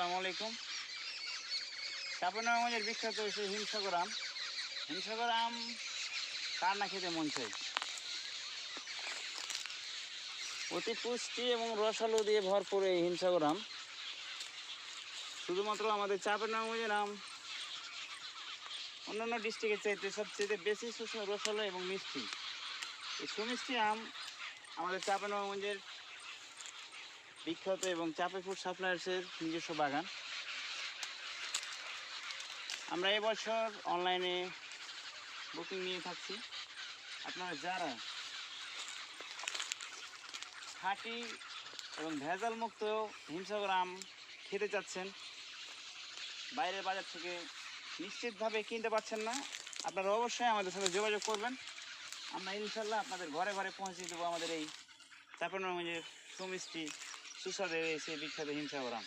আসসালামু আলাইকুম। চাপানগঞ্জের বিখ্যাত হচ্ছে হিমসাগর আম। হিমসাগর আম কার না খেতে মন চাই অতি পুষ্টি এবং রসালো দিয়ে ভরপুর এই হিমসাগর আম। শুধুমাত্র আমাদের চাপানগঞ্জের আম। অন্যান্য ডিস্ট্রিক্টের চাইতে সবচেয়ে বেশি সুস্বাদু, রসালো এবং মিষ্টি। এই সুমিষ্টি আম আমাদের চাপানগঞ্জের বিখ্যাত এবং চাপে ফুড সাপ্লায়ার্সের নিজস্ব বাগান। আমরা এবছর অনলাইনে বুকিং নিয়ে থাকছি। আপনারা যারা খাঁটি এবং ভেজাল মুক্ত হিমসাগর আম খেতে চাচ্ছেন, বাইরের বাজার থেকে নিশ্চিতভাবে কিনতে পারছেন না, আপনারা অবশ্যই আমাদের সাথে যোগাযোগ করবেন। আমরা ইনশাল্লাহ আপনাদের ঘরে ঘরে পৌঁছে দেবো আমাদের এই চাপানগঞ্জের সুমিষ্টি সুস্বাদের এই সেই বিখ্যাত হিমসাগর আম।